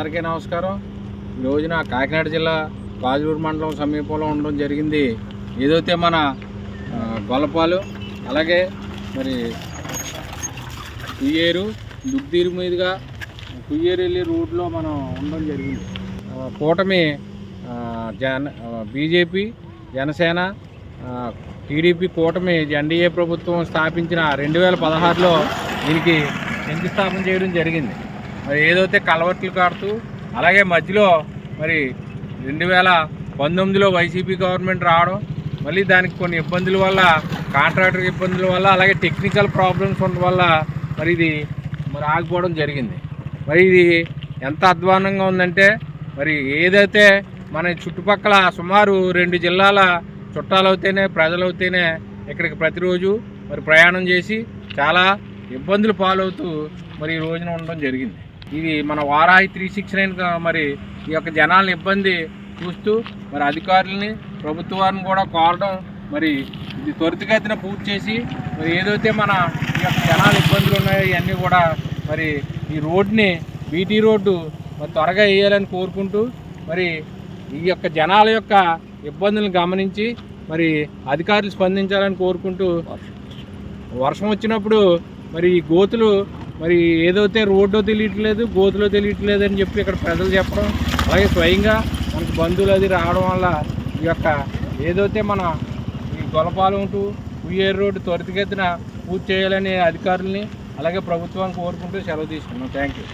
అందరికీ నమస్కారం. ఈ రోజున కాకినాడ జిల్లా కాజూరు మండలం సమీపంలో ఉండడం జరిగింది. ఏదైతే మన గొల్లపాలు అలాగే మరి కుయ్యేరు దుగ్దీరు మీదుగా కుయ్యేరు వెళ్ళే రూట్లో మనం ఉండడం జరిగింది. కూటమి జన బీజేపీ జనసేన టీడీపీ కూటమి ఎన్డీఏ ప్రభుత్వం స్థాపించిన రెండు వేల పదహారులో దీనికి శంకుస్థాపన చేయడం జరిగింది. మరి ఏదైతే కలవట్లు కాడుతూ అలాగే మధ్యలో మరి రెండు వేల పంతొమ్మిదిలో వైసీపీ గవర్నమెంట్ రావడం మళ్ళీ దానికి కొన్ని ఇబ్బందుల వల్ల కాంట్రాక్టర్ ఇబ్బందుల వల్ల అలాగే టెక్నికల్ ప్రాబ్లమ్స్ ఉండడం వల్ల మరి ఇది మరి ఆగిపోవడం జరిగింది. మరి ఇది ఎంత అధ్వానంగా ఉందంటే మరి ఏదైతే మన చుట్టుపక్కల సుమారు రెండు జిల్లాల చుట్టాలవుతేనే ప్రజలవుతేనే ఇక్కడికి ప్రతిరోజు మరి ప్రయాణం చేసి చాలా ఇబ్బందులు పాలవుతూ మరి ఈ రోజున ఉండడం జరిగింది. ఇది మన వారాహి త్రీ సిక్స్ నైన్ మరి ఈ యొక్క జనాలను ఇబ్బంది చూస్తూ మరి అధికారులని ప్రభుత్వాన్ని కూడా కోరడం మరి ఇది త్వరితగతిన పూర్తి చేసి మరి ఏదైతే మన ఈ యొక్క జనాలు ఇబ్బందులు ఉన్నాయో ఇవన్నీ కూడా మరి ఈ రోడ్ని బీటీ రోడ్డు మరి త్వరగా వేయాలని కోరుకుంటూ మరి ఈ యొక్క జనాల యొక్క ఇబ్బందులను గమనించి మరి అధికారులు స్పందించాలని కోరుకుంటూ వర్షం వచ్చినప్పుడు మరి ఈ గోతులు మరి ఏదైతే రోడ్డో తెలియట్లేదు గోతులో తెలియట్లేదు అని చెప్పి ఇక్కడ ప్రజలు చెప్పడం అలాగే స్వయంగా మనకు బంధువులు అది రావడం వల్ల ఈ యొక్క ఏదైతే మన ఈ గొలపాలెం టు ఉయ్యేరు రోడ్డు త్వరితగతిన పూర్తి చేయాలని అధికారుల్ని అలాగే ప్రభుత్వాన్ని కోరుకుంటూ సెలవు తీసుకున్నాం. Thank you